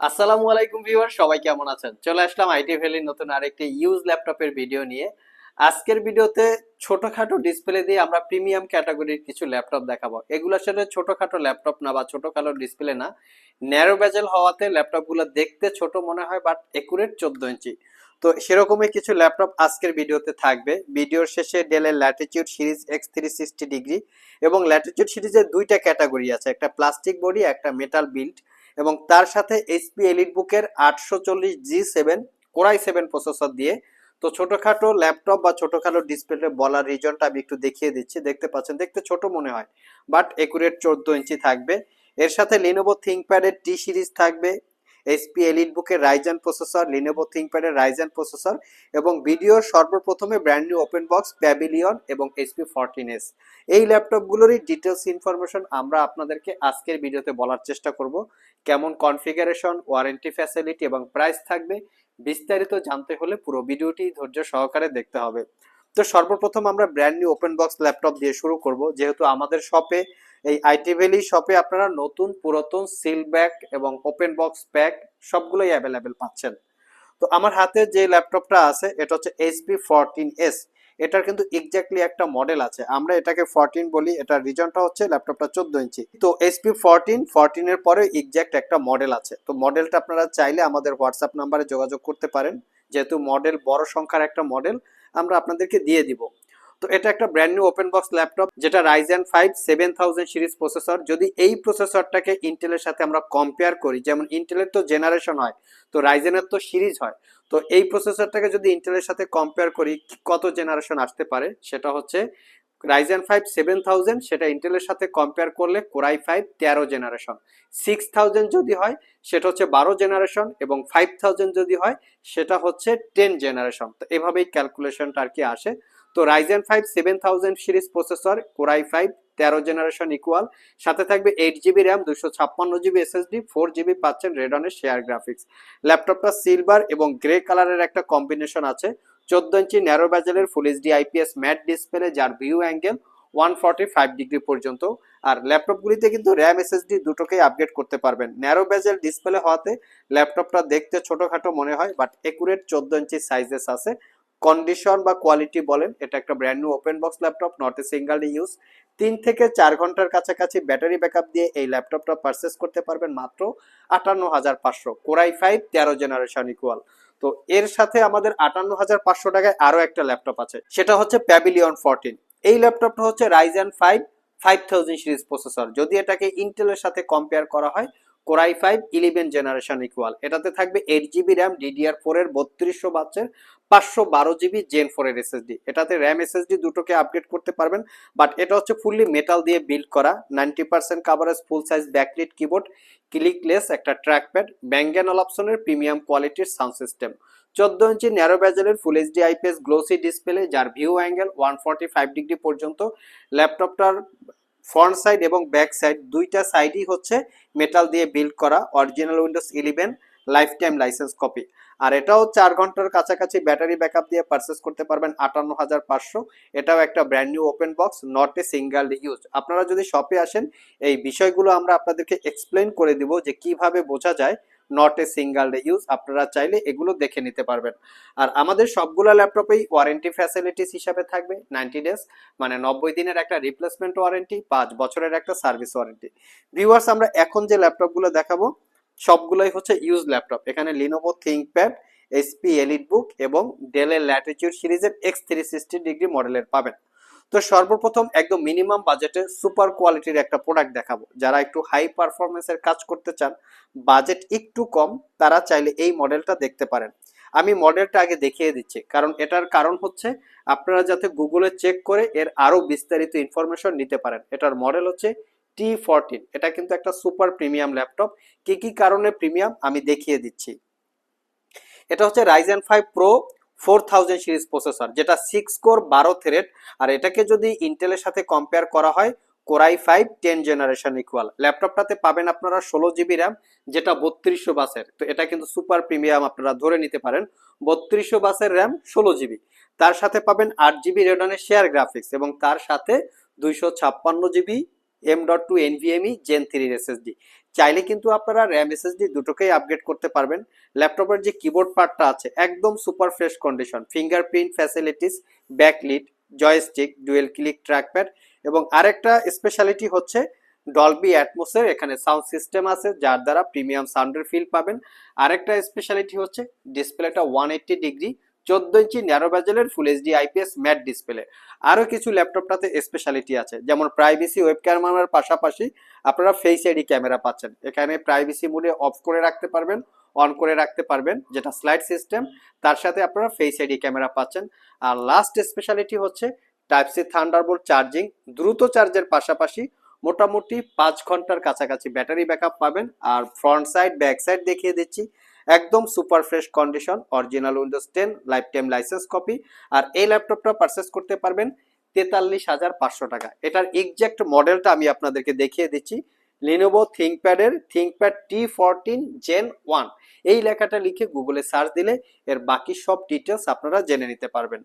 আসসালামু আলাইকুম ভিউয়ার সবাই কেমন আছেন? চলে আসলাম আইটি ভ্যালির নতুন আরেকটি ইউজ ল্যাপটপের ভিডিও নিয়ে। আজকের ভিডিওতে ছোটখাটো ডিসপ্লে দিয়ে আমরা প্রিমিয়াম ক্যাটাগরির কিছু ল্যাপটপ দেখাবো। এগুলো আসলে ছোটখাটো ল্যাপটপ না বা ছোটখাটো ডিসপ্লে না। ন্যারো ব্যাজেল হওয়াতে ল্যাপটপগুলো দেখতে ছোট মনে হয়, বাট একুরেট চোদ্দ ইঞ্চি। তো সেরকমই কিছু ল্যাপটপ আজকের ভিডিওতে থাকবে। ভিডিওর শেষে ডেলের latitude series X three sixty degree এবং ল্যাটিটিউড সিরিজের দুইটা ক্যাটাগরি আছে। একটা প্লাস্টিক বডি একটা মেটাল বিল্ড এবং তার সাথে এইচপি এলিট বুকের আটশো চল্লিশ G seven core i seven processor দিয়ে। তো ছোটোখাটো ল্যাপটপ বা ছোটখাটো ডিসপ্লে বলার রিজনটা আমি একটু দেখিয়ে দিচ্ছি। দেখতে পাচ্ছেন, দেখতে ছোট মনে হয় বাট একুরেট চোদ্দ ইঞ্চি থাকবে। এর সাথে লিনোভো থিঙ্কপ্যাডের টি সিরিজ থাকবে এসপি এলিট বুকের রাইজান প্রসেসর লিনোভো থিঙ্কপ্যাডের রাইজান প্রসেসর এবং ভিডিওর সর্বপ্রথমে brand new open box pavilion এবং এইচপি ফোরটিন এস এই ল্যাপটপগুলোরই ডিটেলস ইনফরমেশন আমরা আপনাদেরকে আজকের ভিডিওতে বলার চেষ্টা করব। কেমন কনফিগারেশন ওয়ারেন্টি ফ্যাসিলিটি এবং প্রাইস থাকবে, বিস্তারিত জানতে হলে পুরো ভিডিওটি ধৈর্য সহকারে দেখতে হবে। তো সর্বপ্রথম আমরা brand new open box laptop দিয়ে শুরু করব। যেহেতু আমাদের শপে এই আইটি ভ্যালি শপে আপনারা নতুন, পুরাতন সিল ব্যাগ এবং ওপেন বক্স প্যাক সবগুলোই অ্যাভেলেবেল পাচ্ছেন। তো আমার হাতে যে ল্যাপটপটা আছে, এটা হচ্ছে এইচপি ফোরটিন এস এটার কিন্তু এক্স্যাক্টলি একটা মডেল আছে। আমরা এটাকে ফোরটিন বলি, এটার রিজনটা হচ্ছে ল্যাপটপটা চোদ্দ ইঞ্চি। তো এইচপি ফোরটিন ফোরটিনের পরে এক্স্যাক্ট একটা মডেল আছে। তো মডেলটা আপনারা চাইলে আমাদের হোয়াটসঅ্যাপ নাম্বারে যোগাযোগ করতে পারেন। যেহেতু মডেল বড় সংখ্যার একটা মডেল আমরা আপনাদেরকে দিয়ে দিব। তো এটা একটা brand new open box laptop যেটা Ryzen five seven thousand series processor যদি এই প্রসেসরটাকে ইন্টেলের সাথে আমরা কম্পেয়ার করি, যেমন ইন্টেলের তো জেনারেশন হয়, তো রাইজেনের তো সিরিজ হয়, তো এই প্রসেসরটাকে যদি ইন্টেলের সাথে কম্পেয়ার করি, কত জেনারেশন আসতে পারে? সেটা হচ্ছে রাইজেন ফাইভ সেভেন থাউজেন্ড সেটা ইন্টেলের সাথে কম্পেয়ার করলে কোরাই ফাইভ তেরো জেনারেশন সিক্স থাউজেন্ড যদি হয়, সেটা হচ্ছে বারো জেনারেশন এবং ফাইভ থাউজেন্ড যদি হয়, সেটা হচ্ছে টেন জেনারেশন তো এভাবেই ক্যালকুলেশনটা আর কি আসে। তো Ryzen five seven thousand series processor core i five তেরো জেনারেশন ইকুয়াল সাথে থাকবে এইট জিবি র্যাম দুশো ছাপ্পান্ন জিবি এসএসডি ফোর জিবি পাচ্ছেন রেডনের শেয়ার গ্রাফিক্স ল্যাপটপটা সিলভার এবং গ্রে কালারের একটা কম্বিনেশন আছে। চোদ্দ inch narrow ব্যাজেলের full HD IPS matte display যার view angle one forty five degree পর্যন্ত। আর ল্যাপটপগুলিতে কিন্তু র্যাম এসএসডি দুটোকেই আপগ্রেড করতে পারবেন। ন্যারো ব্যাজেল ডিসপ্লে হওয়াতে ল্যাপটপটা দেখতে ছোটোখাটো মনে হয় বাট একুরেট চোদ্দ ইঞ্চি সাইজেস আছে। কন্ডিশন বা কোয়ালিটি বলেন, এটা একটা brand new open box laptop not a single use তিন থেকে চার ঘণ্টার কাছাকাছি ব্যাটারি ব্যাকআপ দিয়ে এই ল্যাপটপটা পারচেস করতে পারবেন মাত্র আটান্ন হাজার পাঁচশো। কোরাই ফাইভ তেরো জেনারেশন ইকুয়াল তো এর সাথে আমাদের আটান্ন হাজার পাঁচশো টাকায় আরও একটা ল্যাপটপ আছে, সেটা হচ্ছে প্যাভিলিয়ন ফোরটিন এই ল্যাপটপটা হচ্ছে Ryzen five five thousand series processor যদি এটাকে ইন্টেলের সাথে কম্পেয়ার করা হয় core i five eleven generation equal এটাতে থাকবে eight GB RAM DDR four এর বত্রিশশো বাচ্চের পাঁচশো বারো জিবি জেন ফোর এর এসএসডি এটাতে র্যাম এসএসডি দুটোকে আপগ্রেড করতে পারবেন বাট এটা হচ্ছে ফুললি মেটাল দিয়ে বিল্ড করা ninety percent coverage full size backlit keyboard clickless একটা ট্র্যাকপ্যাড ব্যাঙ্গেন অপশনের প্রিমিয়াম কোয়ালিটির সাউন্ড সিস্টেম চোদ্দ inch narrow ব্যাজেলের full HD IPS glossy display যার view angle one forty five degree পর্যন্ত। ল্যাপটপটার ফ্রন্ট সাইড এবং ব্যাক সাইড দুইটা সাইডই হচ্ছে মেটাল দিয়ে বিল্ড করা original Windows eleven life time license copy আর এটাও চার ঘণ্টার কাছাকাছি ব্যাটারি ব্যাকআপ দিয়ে পারচেস করতে পারবেন আটান্ন হাজার পাঁচশো। এটাও একটা brand new open box not a single use আপনারা যদি শপে আসেন, এই বিষয়গুলো আমরা আপনাদেরকে এক্সপ্লেন করে দিব যে কীভাবে বোঝা যায় নট এ সিঙ্গেল ইউজ আপনারা চাইলে এগুলো দেখে নিতে পারবেন। আর আমাদের সবগুলো ল্যাপটপেই ওয়ারেন্টি ফ্যাসিলিটিস হিসাবে থাকবে নাইনটি ডেজ মানে নব্বই দিনের একটা রিপ্লেসমেন্ট ওয়ারেন্টি পাঁচ বছরের একটা সার্ভিস ওয়ারেন্টি ভিউয়ার্স আমরা এখন যে ল্যাপটপগুলো দেখাবো সবগুলোই হচ্ছে ইউজ ল্যাপটপ এখানে Lenovo ThinkPad SP elite book এবং ডেলের ল্যাটিটিউড সিরিজের এক্স থ্রি সিক্সটি ডিগ্রি মডেলের পাবেন। তো সর্বপ্রথম একদম মিনিমাম বাজেটে সুপার কোয়ালিটির একটা প্রোডাক্ট দেখাবো। যারা একটু হাই পারফরমেন্সের কাজ করতে চান বাজেট একটু কম, তারা চাইলে এই মডেলটা দেখতে পারেন। আমি মডেলটা আগে দেখিয়ে দিচ্ছি, কারণ এটার কারণ হচ্ছে আপনারা যাতে গুগলে চেক করে এর আরও বিস্তারিত ইনফরমেশন নিতে পারেন। এটার মডেল হচ্ছে টি ফোরটিন এটা কিন্তু একটা সুপার প্রিমিয়াম ল্যাপটপ। কি কি কারণে প্রিমিয়াম? আমি দেখিয়ে দিচ্ছি। এটা হচ্ছে Ryzen five pro four thousand series processor যেটা সিক্স কোর বারো থ্রেড আর এটাকে যদি ইন্টেলের সাথে কম্পেয়ার করা হয় core i five ten generation equal ল্যাপটপটাতে পাবেন আপনারা ষোলো জিবি র্যাম যেটা বত্রিশশো বাসের। তো এটা কিন্তু সুপার প্রিমিয়াম আপনারা ধরে নিতে পারেন। বত্রিশশো বাসের র্যাম ষোলো জিবি তার সাথে পাবেন আট জিবি রেডনের শেয়ার গ্রাফিক্স এবং তার সাথে দুইশো ছাপ্পান্ন GB M dot two NVMe gen থ্রির এসএসডি চাইলে কিন্তু আপনারা র্যাম এসএসডি দুটোকেই আপগ্রেড করতে পারবেন। ল্যাপটপের যে কিবোর্ড পার্টটা আছে, একদম super fresh condition fingerprint facilities backlit joystick dual click trackpad এবং আরেকটা স্পেশালিটি হচ্ছে ডলবি অ্যাটমোসের এখানে সাউন্ড সিস্টেম আছে, যার দ্বারা প্রিমিয়াম সাউন্ডের ফিল পাবেন। আরেকটা স্পেশালিটি হচ্ছে ডিসপ্লেটা ওয়ান এইট্টি ডিগ্রি চোদ্দ inch narrow ব্যাজেলের full HD IPS matte display আরও কিছু ল্যাপটপটাতে স্পেশালিটি আছে, যেমন প্রাইভেসি ওয়েব ক্যামেরার পাশাপাশি আপনারা ফেস আইডি ক্যামেরা পাচ্ছেন। এখানে প্রাইভেসি মোডে অফ করে রাখতে পারবেন অন করে রাখতে পারবেন, যেটা স্লাইড সিস্টেম তার সাথে আপনারা ফেস আইডি ক্যামেরা পাচ্ছেন। আর লাস্ট স্পেশালিটি হচ্ছে টাইপ সি থান্ডারবোল্ট চার্জিং দ্রুত চার্জের পাশাপাশি মোটামুটি পাঁচ ঘণ্টার কাছাকাছি ব্যাটারি ব্যাকআপ পাবেন। আর ফ্রন্ট সাইড ব্যাক সাইড দেখিয়ে দিচ্ছি একদম super fresh condition, original Windows ten lifetime licence copy আর এই ল্যাপটপটা পারচেস করতে পারবেন তেতাল্লিশ হাজার পাঁচশো টাকা। এটার এক্সাক্ট মডেলটা আমি আপনাদেরকে দেখিয়ে দিচ্ছি। Lenovo থিঙ্কপ্যাডের ThinkPad T fourteen gen one এই লেখাটা লিখে গুগলে সার্চ দিলে এর বাকি সব ডিটেলস আপনারা জেনে নিতে পারবেন।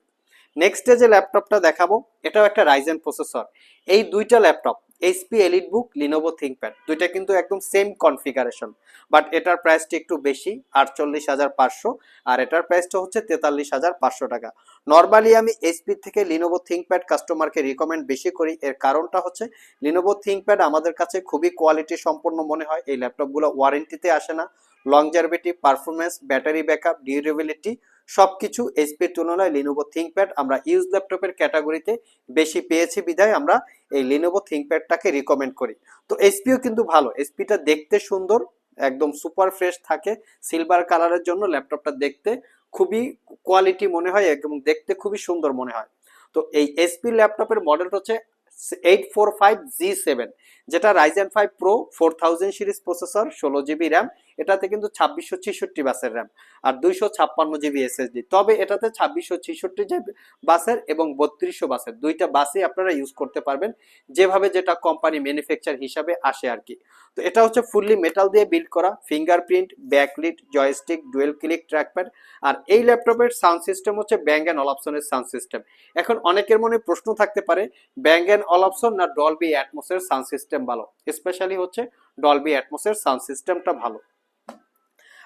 নেক্সট যে ল্যাপটপটা দেখাবো, এটাও একটা রাইজেন প্রসেসর এই দুইটা laptop HP EliteBook Lenovo ThinkPad দুইটা কিন্তু একদম সেম কনফিগারেশন বাট এটার প্রাইসটি একটু বেশি, আটচল্লিশ হাজার পাঁচশো, আর এটার প্রাইসটা হচ্ছে তেতাল্লিশ হাজার পাঁচশো টাকা। নর্মালি আমি এইচপি থেকে লিনোভো থিঙ্কপ্যাড কাস্টমারকে রিকমেন্ড বেশি করি। এর কারণটা হচ্ছে লিনোভো থিঙ্কপ্যাড আমাদের কাছে খুবই কোয়ালিটি সম্পন্ন মনে হয়। এই ল্যাপটপগুলো ওয়ারেন্টিতে আসে না। Longevity performance battery backup durability সব কিছু এইচপির তুলনায় লিনোভো থিঙ্কপ্যাড আমরা ইউজ ল্যাপটপের ক্যাটাগরিতে বেশি পেয়েছি বিধায় আমরা এই লিনোভো থিঙ্কপ্যাডটাকে রিকমেন্ড করি। তো এইচপিও কিন্তু ভালো। এইচপিটা দেখতে সুন্দর, একদম সুপার ফ্রেশ থাকে সিলভার কালারের জন্য ল্যাপটপটা দেখতে খুবই কোয়ালিটি মনে হয় এবং দেখতে খুবই সুন্দর মনে হয়। তো এই এসপি ল্যাপটপের মডেল হচ্ছে eight four five G seven যেটা Ryzen five pro four thousand series processor ষোলো জিবি র্যাম এটাতে কিন্তু ছাব্বিশশো ছেষট্টি বাসের র্যাম আর দুইশো ছাপ্পান্ন জিবি এসএসডি তবে এটাতে ছাব্বিশশো ছেষট্টি জিবি বাসের এবং বত্রিশশো বাসের দুইটা বাসই আপনারা ইউজ করতে পারবেন, যেভাবে যেটা কোম্পানি ম্যানুফ্যাকচার হিসাবে আসে আর কি। তো এটা হচ্ছে ফুললি মেটাল দিয়ে বিল্ড করা fingerprint backlit joystick dual click trackpad আর এই ল্যাপটপের সাউন্ড সিস্টেম হচ্ছে ব্যাঙ্গ অ্যান্ড অলাপসনের সাউন্ড সিস্টেম এখন অনেকের মনে প্রশ্ন থাকতে পারে ব্যাঙ্গ অ্যান্ড অলাপসন না ডলবি অ্যাটমোসের সাউন্ড সিস্টেম ভালো স্পেশালি হচ্ছে ডলবি অ্যাটমোসের সাউন্ড সিস্টেমটা ভালো।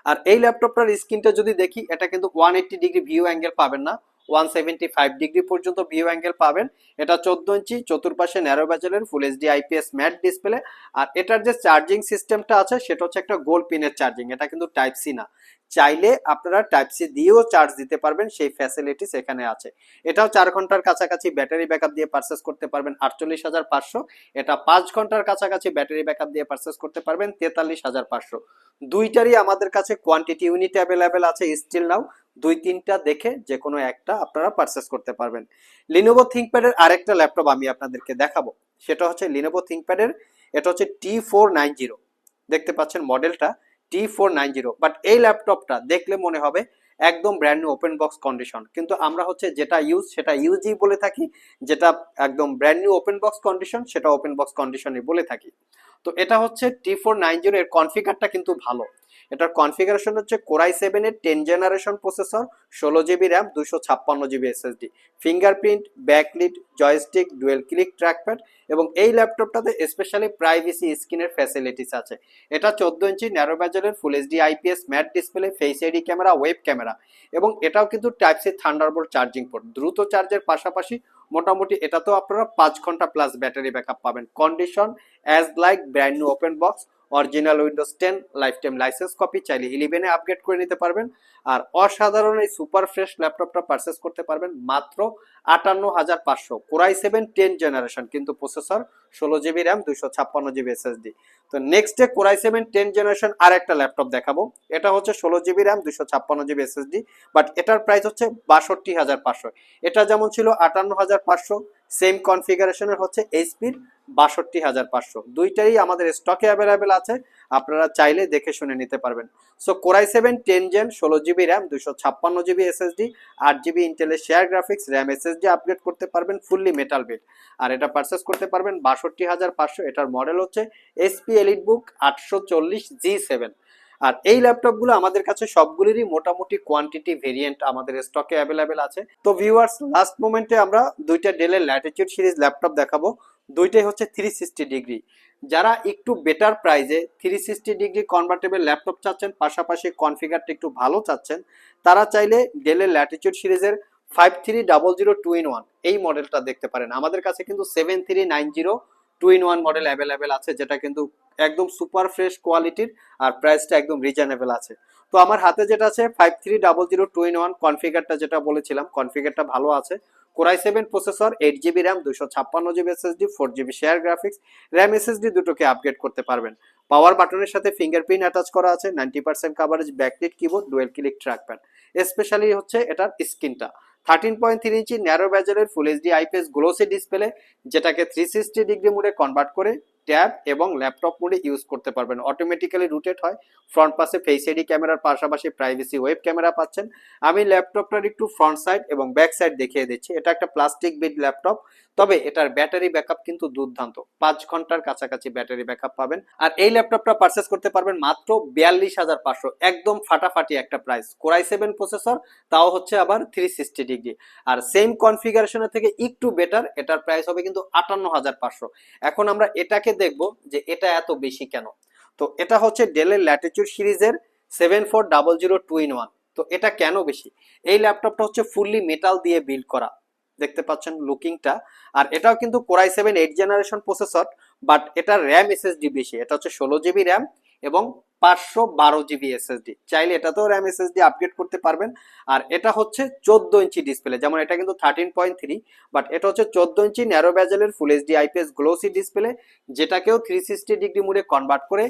আর এই ল্যাপটপটার স্ক্রিনটা যদি দেখি, এটা কিন্তু one eighty degree view angle পাবেন না। ওয়ান সেভেন্টি ফাইভ ডিগ্রি পর্যন্ত ভিউ অ্যাঙ্গেল পাবেন। এটা চোদ্দ ইঞ্চি, চতুর্পাশে narrow ব্যাজেলের full HD IPS matte display আর এটার যে চার্জিং সিস্টেমটা আছে, সেটা হচ্ছে একটা গোল্ড পিনের চার্জিং এটা কিন্তু টাইপ সি না। চাইলে আপনারা টাইপ সি দিয়েও চার্জ দিতে পারবেন, সেই ফ্যাসিলিটিস এখানে আছে। এটাও চার ঘণ্টার কাছাকাছি ব্যাটারি ব্যাকআপ দিয়ে পারচেস করতে পারবেন, আটচল্লিশ হাজার পাঁচশো। এটা পাঁচ ঘণ্টার কাছাকাছি ব্যাটারি ব্যাকআপ দিয়ে পারচেস করতে পারবেন, তেতাল্লিশ হাজার পাঁচশো। দুইটারই আমাদের কাছে কোয়ান্টিটি ইউনিট অ্যাভেলেবেল আছে স্টিল নাও দুই তিনটা দেখে যে কোনো একটা আপনারা পারচেস করতে পারবেন। লিনোভো থিঙ্কপ্যাডের আরেকটা ল্যাপটপ আমি আপনাদেরকে দেখাবো। সেটা হচ্ছে লিনোভো থিঙ্কপ্যাডের এটা হচ্ছে টি ফোর নাইন জিরো দেখতে পাচ্ছেন মডেলটা T four nine zero but এই ল্যাপটপটা দেখলে মনে হবে একদম brand new open box condition কিন্তু আমরা হচ্ছে যেটা ইউজ সেটা ইউজই বলে থাকি, যেটা একদম brand new open box condition সেটা ওপেন বক্স কন্ডিশনই বলে থাকি। তো এটা হচ্ছে টি ফোর নাইন জিরো এর কনফিগারটা কিন্তু ভালো। এটার কনফিগারেশন হচ্ছে কোরাই সেভেনের টেন জেনারেশন প্রসেসর ষোলো জিবি র্যাম দুশো ছাপ্পান্ন GB SSD fingerprint backlit joystick dual click trackpad এবং এই ল্যাপটপটাতে স্পেশালি প্রাইভেসি স্ক্রিনের ফ্যাসিলিটিস আছে। এটা চোদ্দ inch narrow ব্যাজেলের full HD IPS matte display face ID camera web camera এবং এটাও কিন্তু type C thunderbolt charging port দ্রুত চার্জের পাশাপাশি মোটামুটি এটাতেও আপনারা পাঁচ ঘণ্টা প্লাস ব্যাটারি ব্যাকআপ পাবেন। Condition as like brand new open box original Windows ten lifetime licence copy চাইলে ইলেভেনে আপগ্রেড করে নিতে পারবেন। আর অসাধারণ এই সুপার ফ্রেশ ল্যাপটপটা পারচেস করতে পারবেন মাত্র আটান্ন হাজার পাঁচশো। Core i seven ten generation কিন্তু প্রসেসর ষোলো জিবি র্যাম দুইশো ছাপ্পান্ন জিবি এসএসডি তো next day core i seven ten generation আর একটা ল্যাপটপ দেখাবো। এটা হচ্ছে ষোলো জিবি র্যাম দুইশো ছাপ্পান্ন জিবি এসএসডি বাট এটার প্রাইস হচ্ছে বাষট্টি হাজার পাঁচশো। এটা যেমন ছিল আটান্ন হাজার পাঁচশো সেম কনফিগারেশনের হচ্ছে এইচপির বাষট্টি হাজার পাঁচশো। দুইটাই আমাদের স্টকে অ্যাভেলেবেল আছে, আপনারা চাইলে দেখে শুনে নিতে পারবেন। So core i seven ten gen ষোলো জিবি র্যাম দুশো ছাপ্পান্ন জিবি এসএসডি আট জিবি ইন্টেলের share graphics RAM SSD upgrade করতে পারবেন ফুললি মেটাল বিট আর এটা পারচেস করতে পারবেন বাষট্টি হাজার পাঁচশো। এটার মডেল হচ্ছে এসপি এলিট বুক আটশো চল্লিশ জি সেভেন আর এই ল্যাপটপগুলো আমাদের কাছে সবগুলিরই মোটামুটি কোয়ান্টিটি ভেরিয়েন্ট আমাদের স্টকে অ্যাভেলেবেল আছে। তো ভিউয়ার্স লাস্ট মোমেন্টে আমরা দুইটা ডেলের ল্যাটিটিউড সিরিজ ল্যাপটপ দেখাবো। দুইটাই হচ্ছে থ্রি সিক্সটি ডিগ্রি যারা একটু বেটার প্রাইজে three sixty degree convertible laptop চাচ্ছেন, পাশাপাশি কনফিগারটা একটু ভালো চাচ্ছেন, তারা চাইলে ডেলের ল্যাটিচিউড সিরিজের five three double zero two in one এই মডেলটা দেখতে পারেন। আমাদের কাছে কিন্তু seven three nine zero two in one model available আছে, যেটা কিন্তু একদম সুপার ফ্রেশ কোয়ালিটির আর প্রাইসটা একদম রিজনেবল আছে। তো আমার হাতে যেটা আছে five three double zero two in one কনফিগারটা যেটা বলেছিলাম কনফিগারটা ভালো আছে। Core i seven processor eight GB RAM দুশো ছাপ্পান্ন GB SSD four GB share graphics RAM SSD দুটোকে আপগ্রেড করতে পারবেন। পাওয়ার বাটনের সাথে ফিঙ্গারপ্রিন্ট অ্যাটাচ করা আছে ninety percent coverage backlit keyboard dual click trackpad specially হচ্ছে এটার স্ক্রিনটা thirteen point three inch narrow ব্যাজারের full HD IPS glossy display যেটাকে থ্রি সিক্সটি ডিগ্রি মোডে কনভার্ট করে ট্যাব এবং ল্যাপটপ মোডে ইউজ করতে পারবেন। অটোমেটিক্যালি রুটেড হয়। ফ্রন্ট পাশে ফেস আইডি ক্যামেরার পাশাপাশি প্রাইভেসি ওয়েব ক্যামেরা পাচ্ছেন। আমি ল্যাপটপটার একটু ফ্রন্ট সাইড এবং ব্যাক সাইড দেখিয়ে দিচ্ছি। এটা একটা প্লাস্টিক বিড ল্যাপটপ, তবে এটার ব্যাটারি ব্যাকআপ কিন্তু দুর্দান্ত। পাঁচ ঘণ্টার কাছাকাছি ব্যাটারি ব্যাকআপ পাবেন। আর এই ল্যাপটপটা পারচেস করতে পারবেন মাত্র বিয়াল্লিশ হাজার পাঁচশো। একদম ফাটাফাটি একটা প্রাইস কোরাই সেভেন প্রসেসর তাও হচ্ছে আবার থ্রি সিক্সটি ডিগ্রি আর সেম কনফিগারেশনের থেকে একটু বেটার এটার প্রাইস হবে কিন্তু আটান্ন হাজার পাঁচশো। এখন আমরা এটাকে দেখব যে এটা এত বেশি কেন। তো এটা হচ্ছে ডেলের ল্যাটিচিউড সিরিজের seven four double zero two in one তো এটা কেন বেশি? এই ল্যাপটপটা হচ্ছে ফুললি মেটাল দিয়ে বিল্ড করা। দেখতে পাচ্ছেন লুকিংটা। আর এটাও কিন্তু core i seven eight generation processor but এটা র্যাম এসএসডি বেশি। এটা হচ্ছে ষোলো জিবি র্যাম এবং পাঁচশো বারো জিবি এসএসডি চাইলে এটাতেও র্যাম এসএসডি আপগ্রেড করতে পারবেন। আর এটা হচ্ছে চোদ্দ ইঞ্চি ডিসপ্লে যেমন এটা কিন্তু থার্টিন পয়েন্ট থ্রি বাট এটা হচ্ছে চোদ্দ inch narrow ব্যাজেলের full HD IPS glossy display যেটাকেও three sixty degree মুডে কনভার্ট করে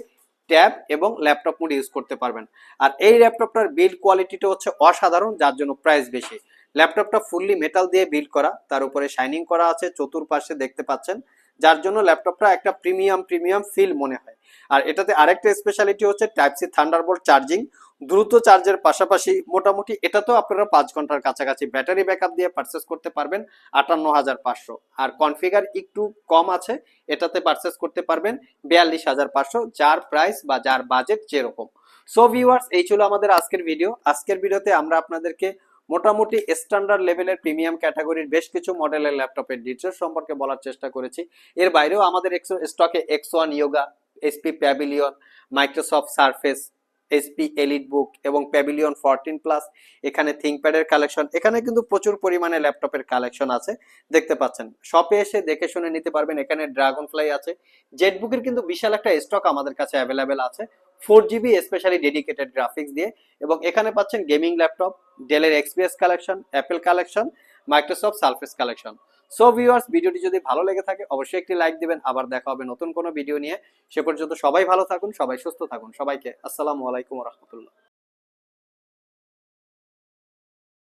ট্যাব এবং ল্যাপটপ মোড ইউজ করতে পারবেন। আর এই ল্যাপটপটার বিল্ড কোয়ালিটিটা হচ্ছে অসাধারণ, যার জন্য প্রাইস বেশি। ল্যাপটপটা ফুললি মেটাল দিয়ে বিল্ড করা, তার উপরে শাইনিং করা আছে, চতুর্পাশে দেখতে পাচ্ছেন। যার জন্য ল্যাপটপটা একটা প্রিমিয়াম প্রিমিয়াম ফিল মনে হয়। আর এটাতে আরেকটা স্পেশালিটি হচ্ছে টাইপ সি থান্ডারবোল্ট চার্জিং দ্রুত চার্জের পাশাপাশি মোটামুটি এটা তো আপনারা পাঁচ ঘণ্টার কাছাকাছি ব্যাটারি ব্যাকআপ দিয়ে পারচেস করতে পারবেন আটান্ন হাজার পাঁচশো। আর কনফিগার একটু কম আছে, এটাতে পারচেস করতে পারবেন বিয়াল্লিশ হাজার পাঁচশো, যার প্রাইস বা যার বাজেট যেরকম। সো ভিউয়ার্স এই ছিল আমাদের আজকের ভিডিও আজকের ভিডিওতে আমরা আপনাদেরকে মোটামুটি স্ট্যান্ডার্ড লেভেলের প্রিমিয়াম ক্যাটাগরির বেশ কিছু মডেলের ল্যাপটপের ডিটেলস সম্পর্কে বলার চেষ্টা করেছি। এর বাইরেও আমাদের স্টকে X one Yoga HP Pavilion Microsoft Surface HP EliteBook এবং প্যাভিলিয়ন ফোরটিন প্লাস এখানে থিঙ্কপ্যাডের কালেকশন এখানে কিন্তু প্রচুর পরিমাণে ল্যাপটপের কালেকশন আছে, দেখতে পাচ্ছেন। শপে এসে দেখে শুনে নিতে পারবেন, এখানে ড্রাগন ফ্লাই আছে। জেটবুকের কিন্তু বিশাল একটা স্টক আমাদের কাছে অ্যাভেলেবেল আছে। Four GB specially dedicated graphics দিয়ে। এবং এখানে পাচ্ছেন গেমিং ল্যাপটপ ডেলের XPS collection Apple collection Microsoft Surface collection so viewers ভিডিওটি যদি ভালো লেগে থাকে, অবশ্যই একটি লাইক দিবেন। আবার দেখা হবে নতুন কোনো ভিডিও নিয়ে। সে পর্যন্ত সবাই ভালো থাকুন, সবাই সুস্থ থাকুন। সবাইকে আসসালামু আলাইকুম রহমতুল্লাহ।